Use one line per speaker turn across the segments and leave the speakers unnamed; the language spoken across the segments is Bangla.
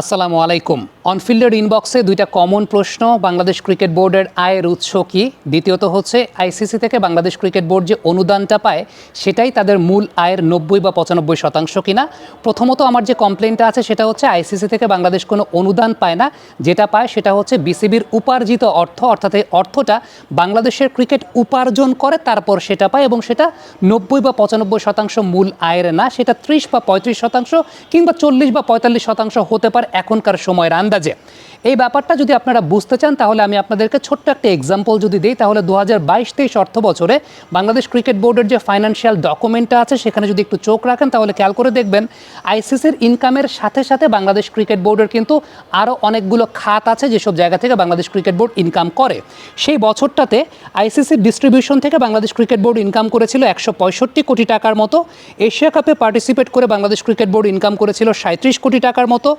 আসসালামু আলাইকুম। অনফিল্ডের ইনবক্সে দুইটা কমন প্রশ্ন, বাংলাদেশ ক্রিকেট বোর্ডের আয়ের উৎস কি? দ্বিতীয়ত হচ্ছে আইসিসি থেকে বাংলাদেশ ক্রিকেট বোর্ড যে অনুদানটা পায়, সেটাই তাদের মূল আয়ের নব্বই বা পঁচানব্বই শতাংশ কিনা। প্রথমত আমার যে কমপ্লেনটা আছে, সেটা হচ্ছে আইসিসি থেকে বাংলাদেশ কোনো অনুদান পায় না। যেটা পায়, সেটা হচ্ছে বিসিবির উপার্জিত অর্থ, অর্থাৎ এই অর্থটা বাংলাদেশের ক্রিকেট উপার্জন করে, তারপর সেটা পায় এবং সেটা নব্বই বা পঁচানব্বই শতাংশ মূল আয়ের না, সেটা ত্রিশ বা পঁয়ত্রিশ শতাংশ কিংবা চল্লিশ বা পঁয়তাল্লিশ শতাংশ হতে পারে। এখনকার সময়ের আন্দাজে। এই ব্যাপারটা যদি আপনারা বুঝতে চান, তাহলে আমি আপনাদেরকে ছোট্ট একটা এক্সাম্পল যদি দিই, তাহলে দু হাজার বাইশ তেইশ অর্থ বছরে বাংলাদেশ ক্রিকেট বোর্ডের যে ফাইন্যান্সিয়াল ডকুমেন্টটা আছে, সেখানে যদি একটু চোখ রাখেন, তাহলে খেয়াল করে দেখবেন আইসিসির ইনকামের সাথে সাথে বাংলাদেশ ক্রিকেট বোর্ডের কিন্তু আরও অনেকগুলো খাত আছে, যেসব জায়গা থেকে বাংলাদেশ ক্রিকেট বোর্ড ইনকাম করে। সেই বছরটাতে আইসিসির ডিস্ট্রিবিউশন থেকে বাংলাদেশ ক্রিকেট বোর্ড ইনকাম করেছিল একশো পঁয়ষট্টি কোটি টাকার মতো। এশিয়া কাপে পার্টিসিপেট করে বাংলাদেশ ক্রিকেট বোর্ড ইনকাম করেছিল সাঁত্রিশ কোটি টাকার মতো।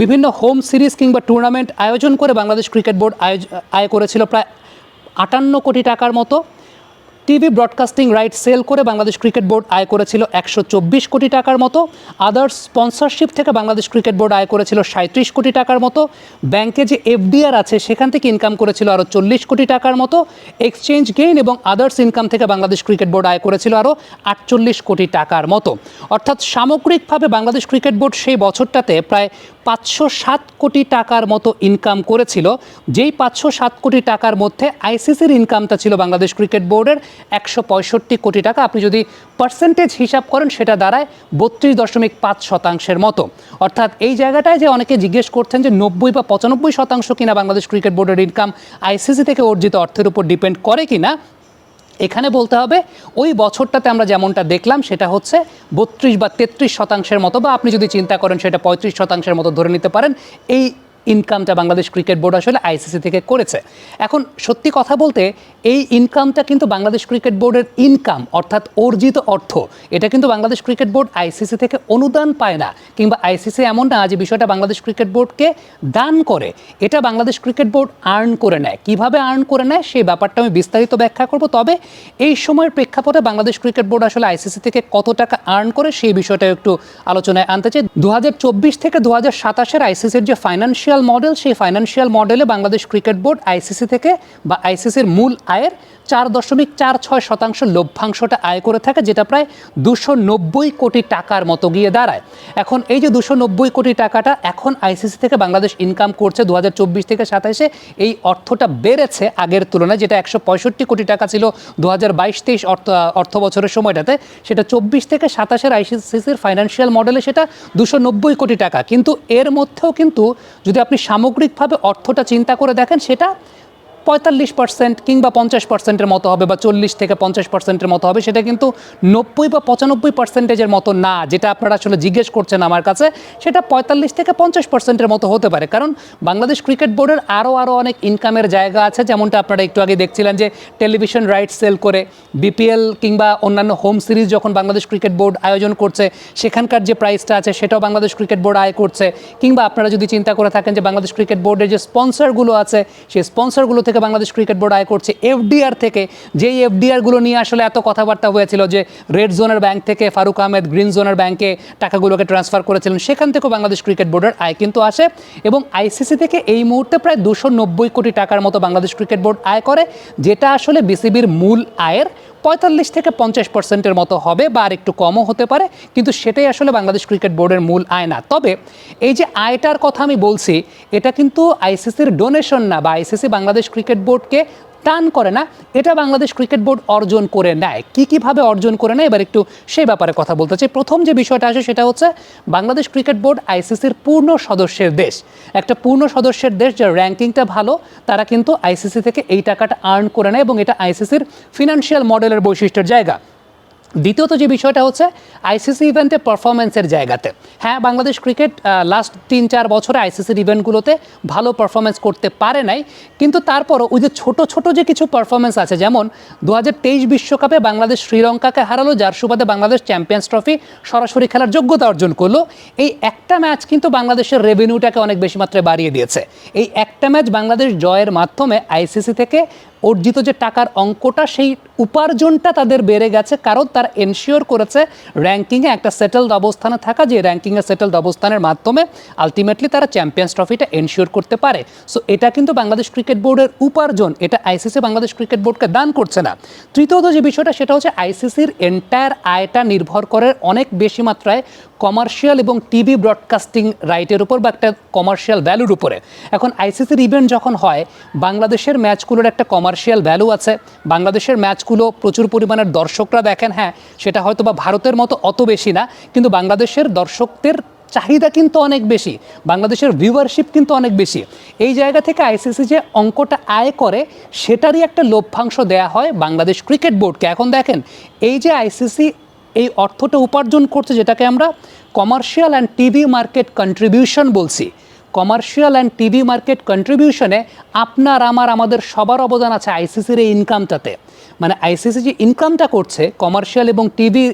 বিভিন্ন হোম সিরিজ কিংবা টুর্নামেন্ট আয়োজন করে বাংলাদেশ ক্রিকেট বোর্ড আয় করেছিল প্রায় আটান্ন কোটি টাকার মতো। টিভি ব্রডকাস্টিং রাইট সেল করে বাংলাদেশ ক্রিকেট বোর্ড আয় করেছিল একশো চব্বিশ কোটি টাকার মতো। আদার্স স্পন্সরশিপ থেকে বাংলাদেশ ক্রিকেট বোর্ড আয় করেছিল সাঁত্রিশ কোটি টাকার মতো। ব্যাংকে যে এফডিআর আছে, সেখান থেকে ইনকাম করেছিল আরও চল্লিশ কোটি টাকার মতো। এক্সচেঞ্জ গেইন এবং আদার্স ইনকাম থেকে বাংলাদেশ ক্রিকেট বোর্ড আয় করেছিল আরও আটচল্লিশ কোটি টাকার মতো। অর্থাৎ সামগ্রিকভাবে বাংলাদেশ ক্রিকেট বোর্ড সেই বছরটাতে প্রায় পাঁচশো সাত কোটি টাকার মতো ইনকাম করেছিল। যেই পাঁচশো সাত কোটি টাকার মধ্যে আইসিসির ইনকামটা ছিল বাংলাদেশ ক্রিকেট বোর্ডের। একশো পঁয়ষট্টি কোটি টাকা। আপনি যদি পার্সেন্টেজ হিসাব করেন, সেটা দাঁড়ায় বত্রিশ দশমিক পাঁচ শতাংশের মতো। অর্থাৎ এই জায়গাটায় যে অনেকে জিজ্ঞেস করছেন যে নব্বই বা পঁচানব্বই শতাংশ কিনা বাংলাদেশ ক্রিকেট বোর্ডের ইনকাম আইসিসি থেকে অর্জিত অর্থের উপর ডিপেন্ড করে কিনা, এখানে বলতে হবে, ওই বছরটাতে আমরা যেমনটা দেখলাম, সেটা হচ্ছে বত্রিশ বা তেত্রিশ শতাংশের মতো, বা আপনি যদি চিন্তা করেন সেটা পঁয়ত্রিশ শতাংশের মতো ধরে নিতে পারেন, এই ইনকামটা বাংলাদেশ ক্রিকেট বোর্ড আসলে আইসিসি থেকে করেছে। এখন সত্যি কথা বলতে, এই ইনকামটা কিন্তু বাংলাদেশ ক্রিকেট বোর্ডের ইনকাম অর্থাৎ অর্জিত অর্থ, এটা কিন্তু বাংলাদেশ ক্রিকেট বোর্ড আইসিসি থেকে অনুদান পায় না, কিংবা আইসিসি এমন না যে বিষয়টা বাংলাদেশ ক্রিকেট বোর্ডকে দান করে, এটা বাংলাদেশ ক্রিকেট বোর্ড আর্ন করে নেয়। কীভাবে আর্ন করে নেয়, সেই ব্যাপারটা আমি বিস্তারিত ব্যাখ্যা করব, তবে এই সময়ের প্রেক্ষাপটে বাংলাদেশ ক্রিকেট বোর্ড আসলে আইসিসি থেকে কত টাকা আর্ন করে, সেই বিষয়টা একটু আলোচনায় আনতে চাই। দু হাজার চব্বিশ থেকে দু হাজার সাতাশের আইসিসির যে ফাইন্যান্সিয়াল মডেল সেই ফাইন্যান্সিয়াল মডেলে বাংলাদেশ ক্রিকেট বোর্ড আইসিসি থেকে বা আইসিসির মূল আয়ের চার দশমিক চার ছয় শতাংশ লভ্যাংশটা আয় করে থাকে, যেটা প্রায় দুশো নব্বই কোটি টাকার মতো গিয়ে দাঁড়ায়। এখন এই যে দুশো নব্বই কোটি টাকাটা এখন আইসিসি থেকে বাংলাদেশ ইনকাম করছে দু থেকে সাতাশে এই অর্থটা বেড়েছে আগের তুলনায়, যেটা একশো পঁয়ষট্টি কোটি টাকা ছিল দু হাজার বাইশ তেইশ অর্থ অর্থ বছরের সময়টাতে, সেটা চব্বিশ থেকে সাতাশের আইসিসির ফাইন্যান্সিয়াল মডেলে সেটা দুশো নব্বই কোটি টাকা। কিন্তু এর মধ্যেও কিন্তু যদি আপনি সামগ্রিকভাবে অর্থটা চিন্তা করে দেখেন সেটা পঁয়তাল্লিশ পার্সেন্ট কিংবা পঞ্চাশ পার্সেন্টের মতো হবে বা চল্লিশ থেকে পঞ্চাশ পার্সেন্টের মতো হবে, সেটা কিন্তু নব্বই বা পঁচানব্বই পার্সেন্টেজের মতো না, যেটা আপনারা আসলে জিজ্ঞেস করছেন আমার কাছে, সেটা পঁয়তাল্লিশ থেকে পঞ্চাশ পার্সেন্টের মতো হতে পারে। কারণ বাংলাদেশ ক্রিকেট বোর্ডের আরও আরও অনেক ইনকামের জায়গা আছে, যেমনটা আপনারা একটু আগে দেখছিলেন যে টেলিভিশন রাইটস সেল করে বিপিএল কিংবা অন্যান্য হোম সিরিজ যখন বাংলাদেশ ক্রিকেট বোর্ড আয়োজন করছে, সেখানকার যে প্রাইসটা আছে, সেটাও বাংলাদেশ ক্রিকেট বোর্ড আয় করছে। কিংবা আপনারা যদি চিন্তা করে থাকেন যে বাংলাদেশ ক্রিকেট বোর্ডের যে স্পন্সরগুলো আছে, সেই স্পন্সরগুলো থেকে বাংলাদেশ ক্রিকেট বোর্ড আয় করছে এফডিআর থেকে। যেই এফডিআরগুলো নিয়ে আসলে এত কথাবার্তা হয়েছিল যে রেড জোনের ব্যাংক থেকে ফারুক আহমেদ গ্রিন জোনের ব্যাংকে টাকাগুলোকে ট্রান্সফার করেছিলেন, সেখান থেকেও বাংলাদেশ ক্রিকেট বোর্ডের আয় কিন্তু আসে এবং আইসিসি থেকে এই মুহূর্তে প্রায় দুশো নব্বই কোটি টাকার মতো বাংলাদেশ ক্রিকেট বোর্ড আয় করে, যেটা আসলে বিসিবির মূল আয়ের পঁয়তাল্লিশ থেকে পঞ্চাশ পার্সেন্টের মতো হবে বা আর একটু কমও হতে পারে, কিন্তু সেটাই আসলে বাংলাদেশ ক্রিকেট বোর্ডের মূল আয় না। তবে এই যে আয়টার কথা আমি বলছি, এটা কিন্তু আইসিসির ডোনেশন না বা আইসিসি বাংলাদেশ ক্রিকেট বোর্ডকে দান করে না, এটা বাংলাদেশ ক্রিকেট বোর্ড অর্জন করে নেয়। কী কীভাবে অর্জন করে নেয়, এবার একটু সেই ব্যাপারে কথা বলতে চাই। প্রথম যে বিষয়টা আসে সেটা হচ্ছে, বাংলাদেশ ক্রিকেট বোর্ড আইসিসির পূর্ণ সদস্যের দেশ। একটা পূর্ণ সদস্যের দেশ যার র্যাঙ্কিংটা ভালো, তারা কিন্তু আইসিসি থেকে এই টাকাটা আর্ন করে নেয় এবং এটা আইসিসির ফিনান্সিয়াল মডেলের বৈশিষ্ট্যের জায়গা। দ্বিতীয়ত যে বিষয়টা হচ্ছে আইসিসি ইভেন্টে পারফরমেন্সের জায়গাতে। হ্যাঁ বাংলাদেশ ক্রিকেট লাস্ট তিন, চার বছরে আইসিসির ইভেন্টগুলোতে ভালো পারফরমেন্স করতে পারে নাই। কিন্তু তারপরও ওই যে ছোট ছোট যে কিছু পারফরমেন্স আছে, যেমন দু বিশ্বকাপে বাংলাদেশ শ্রীলঙ্কাকে হারালো, যার সুবাদে বাংলাদেশ চ্যাম্পিয়ন্স ট্রফি সরাসরি খেলার যোগ্যতা অর্জন করল। এই একটা ম্যাচ কিন্তু বাংলাদেশের রেভিনিউটাকে অনেক বেশি মাত্রায় বাড়িয়ে দিয়েছে। এই একটা ম্যাচ বাংলাদেশ জয়ের মাধ্যমে আইসিসি থেকে অর্জিত যে টাকার অঙ্কটা, সেই উপার্জনটা তাদের বেড়ে গেছে, কারণ তারা এনশিওর করেছে র্যাঙ্কিংয়ে একটা সেটেলড অবস্থানে থাকা, যে র্যাঙ্কিংয়ে সেটেলড অবস্থানের মাধ্যমে আলটিমেটলি তারা চ্যাম্পিয়ন্স ট্রফিটা এনশিওর করতে পারে। সো এটা কিন্তু বাংলাদেশ ক্রিকেট বোর্ডের উপার্জন, এটা আইসিসি বাংলাদেশ ক্রিকেট বোর্ডকে দান করছে না। তৃতীয়ত যে বিষয়টা, সেটা হচ্ছে আইসিসির এন্টায়ার আয়টা নির্ভর করে অনেক বেশি মাত্রায় কমার্শিয়াল এবং টিভি ব্রডকাস্টিং রাইটের উপর বা একটা কমার্শিয়াল ভ্যালুর উপরে। এখন আইসিসির ইভেন্ট যখন হয়, বাংলাদেশের ম্যাচগুলোর একটা কমার্শিয়াল ভ্যালু আছে। বাংলাদেশের ম্যাচগুলো প্রচুর পরিমাণের দর্শকরা দেখেন হ্যাঁ সেটা হয়তো বা ভারতের মতো অত বেশি না, কিন্তু বাংলাদেশের দর্শকদের চাহিদা কিন্তু অনেক বেশি। বাংলাদেশের ভিউয়ারশিপ কিন্তু অনেক বেশি। এই জায়গা থেকে আইসিসি যে অঙ্কটা আয় করে, সেটারই একটা লভ্যাংশ দেয়া হয় বাংলাদেশ ক্রিকেট বোর্ডকে এখন দেখেন, এই যে আইসিসি এই অর্থটা উপার্জন করছে যেটাকে আমরা commercial and TV market contribution বলছি। কমার্শিয়াল অ্যান্ড টিভি মার্কেট কন্ট্রিবিউশনে আপনার, আমার, আমাদের সবার অবদান আছে আইসিসির এই ইনকামটাতে মানে আইসিসি যে ইনকামটা করছে কমার্শিয়াল এবং টিভি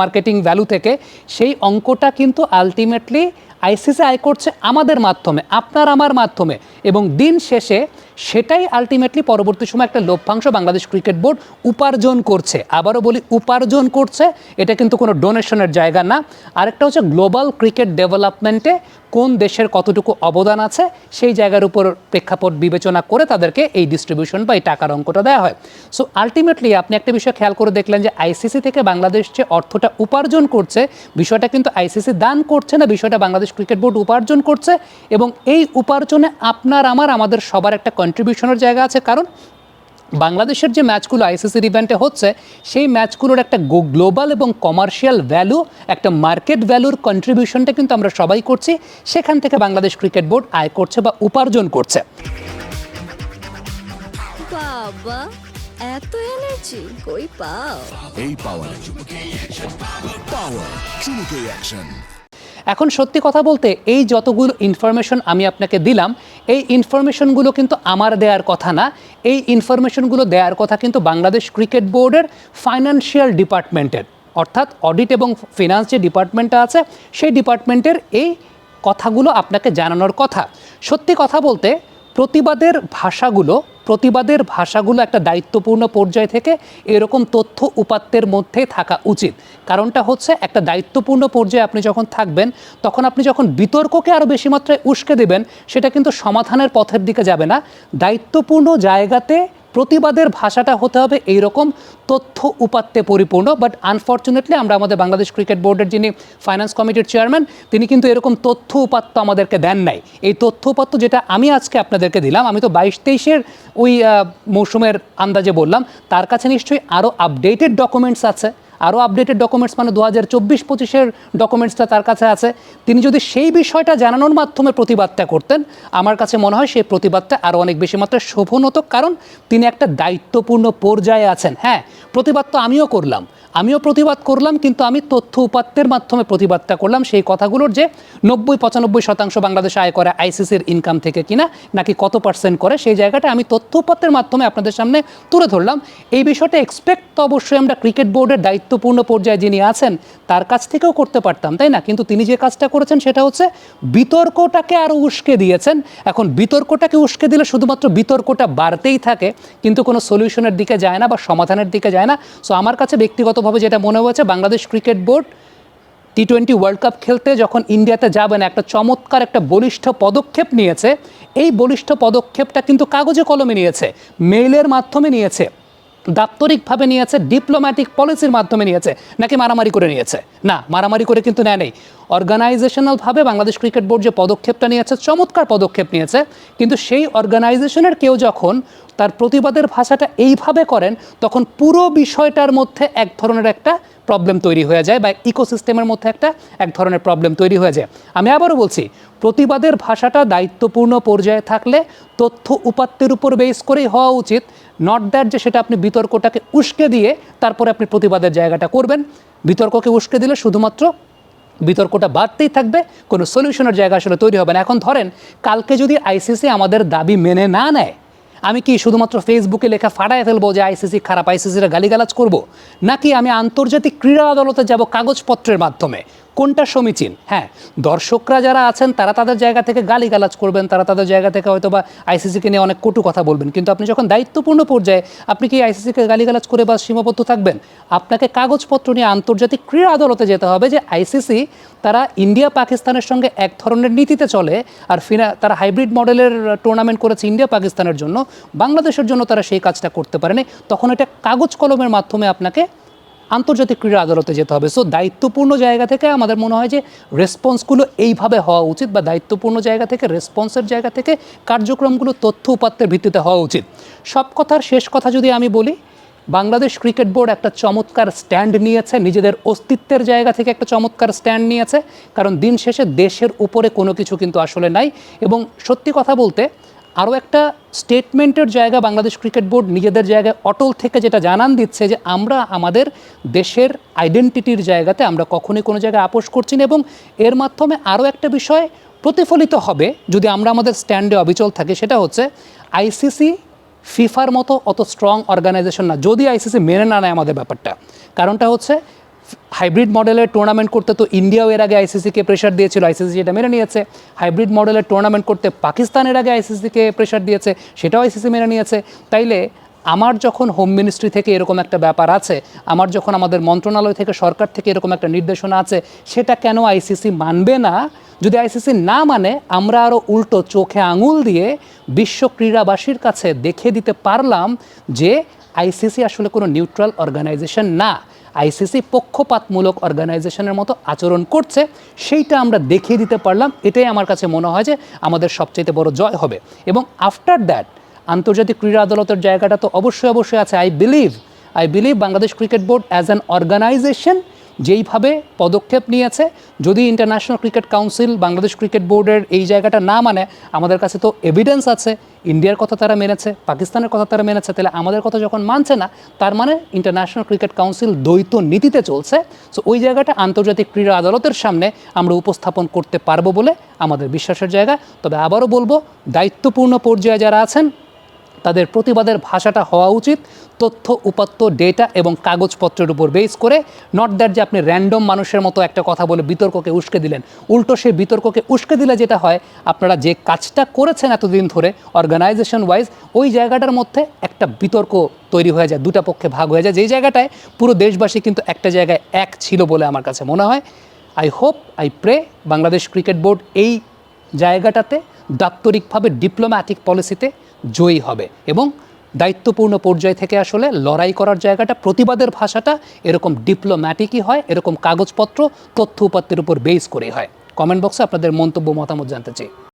মার্কেটিং ভ্যালু থেকে, সেই অঙ্কটা কিন্তু আলটিমেটলি আইসিসি আয় করছে আমাদের মাধ্যমে, আপনার, আমার মাধ্যমে। এবং দিন শেষে সেটাই আলটিমেটলি পরবর্তী সময় একটা লভ্যাংশ বাংলাদেশ ক্রিকেট বোর্ড উপার্জন করছে। আবারও বলি, উপার্জন করছে, এটা কিন্তু কোনো ডোনেশনের জায়গা না। আরেকটা হচ্ছে গ্লোবাল ক্রিকেট ডেভেলপমেন্টে কোন দেশের কতটুকু অবদান আছে, সেই জায়গার উপর প্রেক্ষাপট বিবেচনা করে তাদেরকে এই ডিস্ট্রিবিউশন বা এই টাকার অঙ্কটা দেওয়া হয়। সো আলটিমেটলি আপনি একটা বিষয় খেয়াল করে দেখলেন যে আইসিসি থেকে বাংলাদেশ যে অর্থটা উপার্জন করছে, বিষয়টা কিন্তু আইসিসি দান করছে না, বিষয়টা বাংলাদেশ ক্রিকেট বোর্ড উপার্জন করছে এবং এই উপার্জনে আপনার, আমার, আমাদের সবার একটা কন্ট্রিবিউশনের জায়গা আছে। কারণ বাংলাদেশের যে ম্যাচগুলো আইসিসির ইভেন্টে হচ্ছে সেই ম্যাচগুলোর একটা গ্লোবাল এবং কমার্শিয়াল ভ্যালু একটা মার্কেট ভ্যালুর কন্ট্রিবিউশনটা কিন্তু আমরা সবাই করছি। সেখান থেকে বাংলাদেশ ক্রিকেট বোর্ড আয় করছে বা উপার্জন করছে।
বাবা এত এনার্জি কই পাও?
এই পাওয়ার পাওয়ার অ্যাকশন
এখন সত্যি কথা বলতে এই যতগুলো ইনফরমেশন আমি আপনাকে দিলাম এই ইনফরমেশনগুলো কিন্তু আমার দেওয়ার কথা না। এই ইনফরমেশনগুলো দেওয়ার কথা কিন্তু বাংলাদেশ ক্রিকেট বোর্ডের ফাইন্যান্সিয়াল ডিপার্টমেন্টের অর্থাৎ অডিট এবং ফিনান্স যে ডিপার্টমেন্টটা আছে, সেই ডিপার্টমেন্টের এই কথাগুলো আপনাকে জানানোর কথা। সত্যি কথা বলতে, প্রতিবাদের ভাষাগুলো প্রতিবাদের ভাষাগুলো একটা দায়িত্বপূর্ণ পর্যায় থেকে এরকম তথ্য উপাত্তের মধ্যে থাকা উচিত। কারণটা হচ্ছে একটা দায়িত্বপূর্ণ পর্যায়ে আপনি যখন থাকবেন, তখন আপনি যখন বিতর্ককে আরও বেশি মাত্রায় উস্কে দেবেন, সেটা কিন্তু সমাধানের পথের দিকে যাবে না। দায়িত্বপূর্ণ জায়গাতে প্রতিবাদের ভাষাটা হতে হবে এইরকম তথ্য উপাত্তে পরিপূর্ণ বাট আনফর্চুনেটলি আমরা আমাদের বাংলাদেশ ক্রিকেট বোর্ডের যিনি ফাইন্যান্স কমিটির চেয়ারম্যান তিনি কিন্তু এরকম তথ্য উপাত্ত আমাদেরকে দেন নাই। এই তথ্য উপাত্ত যেটা আমি আজকে আপনাদেরকে দিলাম, আমি তো বাইশ তেইশের ওই মৌসুমের আন্দাজে বললাম, তার কাছে নিশ্চয়ই আরও আপডেটেড ডকুমেন্টস আছে। আরও আপডেটেড ডকুমেন্টস মানে দু হাজার চব্বিশ পঁচিশের ডকুমেন্টসটা তার কাছে আছে। তিনি যদি সেই বিষয়টা জানানোর মাধ্যমে প্রতিবাদটা করতেন, আমার কাছে মনে হয় সেই প্রতিবাদটা আরও অনেক বেশি মাত্রায় শোভন হতো, কারণ তিনি একটা দায়িত্বপূর্ণ পর্যায়ে আছেন। হ্যাঁ প্রতিবাদ তো আমিও করলাম। আমিও প্রতিবাদ করলাম, কিন্তু আমি তথ্য উপাত্তের মাধ্যমে প্রতিবাদটা করলাম সেই কথাগুলোর যে নব্বই পঁচানব্বই শতাংশ বাংলাদেশ আয় করে আইসিসির ইনকাম থেকে কিনা, নাকি কত পার্সেন্ট করে, সেই জায়গাটা আমি তথ্য উপাত্তের মাধ্যমে আপনাদের সামনে তুলে ধরলাম। এই বিষয়টা এক্সপেক্ট তো অবশ্যই আমরা ক্রিকেট বোর্ডের দায়িত্বপূর্ণ পর্যায়ে যিনি আছেন, তার কাছ থেকেও করতে পারতাম, তাই না? কিন্তু তিনি যে কাজটা করেছেন সেটা হচ্ছে বিতর্কটাকে আরও উস্কে দিয়েছেন। এখন বিতর্কটাকে উস্কে দিলে শুধুমাত্র বিতর্কটা বাড়তেই থাকে, কিন্তু কোনো সলিউশনের দিকে যায় না বা সমাধানের দিকে যায় না। সো আমার কাছে ব্যক্তিগতভাবে যেটা মনে হয়েছে, Bangladesh cricket board T twenty world cup খেলতে যখন ইন্ডিয়াতে যাবেন, একটা চমৎকার, একটা বলিষ্ঠ পদক্ষেপ নিয়েছে। এই বলিষ্ঠ পদক্ষেপটা কিন্তু কাগজে কলমে নিয়েছে, মেইলের মাধ্যমে নিয়েছে। দাপ্তরিকভাবে নিয়েছে ডিপ্লোম্যাটিক পলিসির মাধ্যমে নিয়েছে, নাকি মারামারি করে নিয়েছে? না, মারামারি করে কিন্তু নেয় নেই। অর্গানাইজেশনালভাবে বাংলাদেশ ক্রিকেট বোর্ড যে পদক্ষেপটা নিয়েছে, চমৎকার পদক্ষেপ নিয়েছে। কিন্তু সেই অর্গানাইজেশনের কেউ যখন তার প্রতিবাদের ভাষাটা এইভাবে করেন, তখন পুরো বিষয়টার মধ্যে এক ধরনের একটা প্রবলেম তৈরি হয়ে যায় বা ইকোসিস্টেমের মধ্যে একটা, এক ধরনের প্রবলেম তৈরি হয়ে যায়। আমি আবারও বলছি প্রতিবাদের ভাষাটা দায়িত্বপূর্ণ পর্যায়ে থাকলে তথ্য উপাত্তের উপর বেস করেই হওয়া উচিত নট দ্যাট যে সেটা আপনি বিতর্কটাকে উস্কে দিয়ে তারপরে আপনি প্রতিবাদের জায়গাটা করবেন। বিতর্ককে উস্কে দিলে শুধুমাত্র বিতর্কটা বাড়তেই থাকবে, কোনো সলিউশনের জায়গা আসলে তৈরি হবে না। এখন ধরেন, কালকে যদি আইসিসি আমাদের দাবি মেনে না নেয় আমি কি শুধুমাত্র ফেসবুকে লেখা ফাটায় ফেলব যে আইসিসি খারাপ? আইসিসিরা গালিগালাজ করব? নাকি আমি আন্তর্জাতিক ক্রীড়া আদালতে যাব কাগজপত্রের মাধ্যমে? কোনটা সমীচীন? হ্যাঁ দর্শকরা যারা আছেন, তারা তাদের জায়গা থেকে গালিগালাজ করবেন, তারা তাদের জায়গা থেকে হয়তো বা আইসিসিকে নিয়ে অনেক কটু কথা বলবেন। কিন্তু আপনি যখন দায়িত্বপূর্ণ পর্যায়ে, আপনি কি আইসিসিকে গালিগালাজ করে বা সীমাবদ্ধ থাকবেন? আপনাকে কাগজপত্র নিয়ে আন্তর্জাতিক ক্রীড়া আদালতে যেতে হবে যে আইসিসি তারা ইন্ডিয়া পাকিস্তানের সঙ্গে এক ধরনের নীতিতে চলে আর ফিনা তারা হাইব্রিড মডেলের টুর্নামেন্ট করেছে ইন্ডিয়া পাকিস্তানের জন্য। বাংলাদেশের জন্য তারা সেই কাজটা করতে পারেনি। তখন এটা কাগজ কলমের মাধ্যমে আপনাকে আন্তর্জাতিক ক্রীড়া আদালতে যেতে হবে। সো দায়িত্বপূর্ণ জায়গা থেকে আমাদের মনে হয় যে রেসপন্সগুলো এইভাবে হওয়া উচিত বা দায়িত্বপূর্ণ জায়গা থেকে রেসপন্সের জায়গা থেকে কার্যক্রমগুলো তথ্য উপাত্তের ভিত্তিতে হওয়া উচিত। সব কথার শেষ কথা যদি আমি বলি, বাংলাদেশ ক্রিকেট বোর্ড একটা চমৎকার স্ট্যান্ড নিয়েছে, নিজেদের অস্তিত্বের জায়গা থেকে একটা চমৎকার স্ট্যান্ড নিয়েছে, কারণ দিন শেষে দেশের উপরে কোনো কিছু কিন্তু আসলে নাই। এবং সত্যি কথা বলতে আরও একটা স্টেটমেন্টের জায়গা বাংলাদেশ ক্রিকেট বোর্ড নিজেদের জায়গায় অটল থেকে যেটা জানান দিচ্ছে যে আমরা আমাদের দেশের আইডেন্টিটির জায়গাতে আমরা কখনোই কোনো জায়গায় আপোষ করছি না এবং এর মাধ্যমে আরও একটা বিষয় প্রতিফলিত হবে, যদি আমরা আমাদের স্ট্যান্ডে অবিচল থাকি, সেটা হচ্ছে আইসিসি ফিফার মতো অত স্ট্রং অর্গানাইজেশন না, যদি আইসিসি মেনে না নেয় আমাদের ব্যাপারটা। কারণটা হচ্ছে হাইব্রিড মডেলের টুর্নামেন্ট করতে তো ইন্ডিয়াও এর আগে আইসিসিকে প্রেশার দিয়েছিল। আইসিসি যেটা মেনে নিয়েছে, হাইব্রিড মডেলের টুর্নামেন্ট করতে পাকিস্তানের আগে আইসিসিকে প্রেশার দিয়েছে, সেটাও আইসিসি মেনে নিয়েছে। তাইলে আমার যখন হোম মিনিস্ট্রি থেকে এরকম একটা ব্যাপার আছে, আমার যখন আমাদের মন্ত্রণালয় থেকে, সরকার থেকে এরকম একটা নির্দেশনা আছে, সেটা কেন আইসিসি মানবে না? যদি আইসিসি না মানে আমরা আরও উল্টো চোখে আঙুল দিয়ে বিশ্ব ক্রীড়াবাসীর কাছে দেখে দিতে পারলাম যে আইসিসি আসলে কোনো নিউট্রাল অর্গানাইজেশন না। আইসিসি পক্ষপাতমূলক অর্গানাইজেশনের মতো আচরণ করছে, সেইটা আমরা দেখিয়ে দিতে পারলাম। এটাই আমার কাছে মনে হয় যে আমাদের সবচেয়ে বড় জয় হবে। এবং আফটার দ্যাট আন্তর্জাতিক ক্রীড়া আদালতের জায়গাটা তো অবশ্যই অবশ্যই আছে। I believe I believe Bangladesh cricket board as an organisation যেইভাবে পদক্ষেপ নিয়েছে, যদি international cricket council Bangladesh cricket বোর্ডের এই জায়গাটা না মানে আমাদের কাছে তো এভিডেন্স আছে ইন্ডিয়ার কথা তারা মেনেছে, পাকিস্তানের কথা তারা মেনেছে, তাহলে আমাদের কথা যখন মানছে না, তার মানে ইন্টারন্যাশনাল ক্রিকেট কাউন্সিল দ্বৈত নীতিতে চলছে। সো ওই জায়গাটা আন্তর্জাতিক ক্রীড়া আদালতের সামনে আমরা উপস্থাপন করতে পারব বলে আমাদের বিশ্বাসের জায়গা। তবে আবারও বলব, দায়িত্বপূর্ণ পর্যায়ে যারা আছেন তাদের প্রতিবাদের ভাষাটা হওয়া উচিত, তথ্য, উপাত্ত ডেটা এবং কাগজপত্রের উপর বেস করে নট দ্যাট যে আপনি র্যান্ডম মানুষের মতো একটা কথা বলে বিতর্ককে উস্কে দিলেন। উল্টো সেই বিতর্ককে উস্কে দিলে যেটা হয়, আপনারা যে কাজটা করেছেন এতদিন ধরে অর্গানাইজেশন ওয়াইজ ওই জায়গাটার মধ্যে একটা বিতর্ক তৈরি হয়ে যায়, দুটা পক্ষে ভাগ হয়ে যায়। যেই জায়গাটায় পুরো দেশবাসী কিন্তু একটা জায়গায় এক ছিল বলে আমার কাছে মনে হয়। I hope I pray Bangladesh cricket board এই জায়গাটাতে দাপ্তরিকভাবে ডিপ্লোম্যাটিক পলিসিতে জয়ী হবে এবং দায়িত্বপূর্ণ পর্যায় থেকে আসলে লড়াই করার জায়গাটা, প্রতিবাদের ভাষাটা এরকম ডিপ্লোম্যাটিকই হয়, এরকম কাগজপত্র, তথ্য উপাত্তের উপর বেস করেই হয়। কমেন্ট বক্সে আপনাদের মন্তব্য, মতামত জানতে চাই।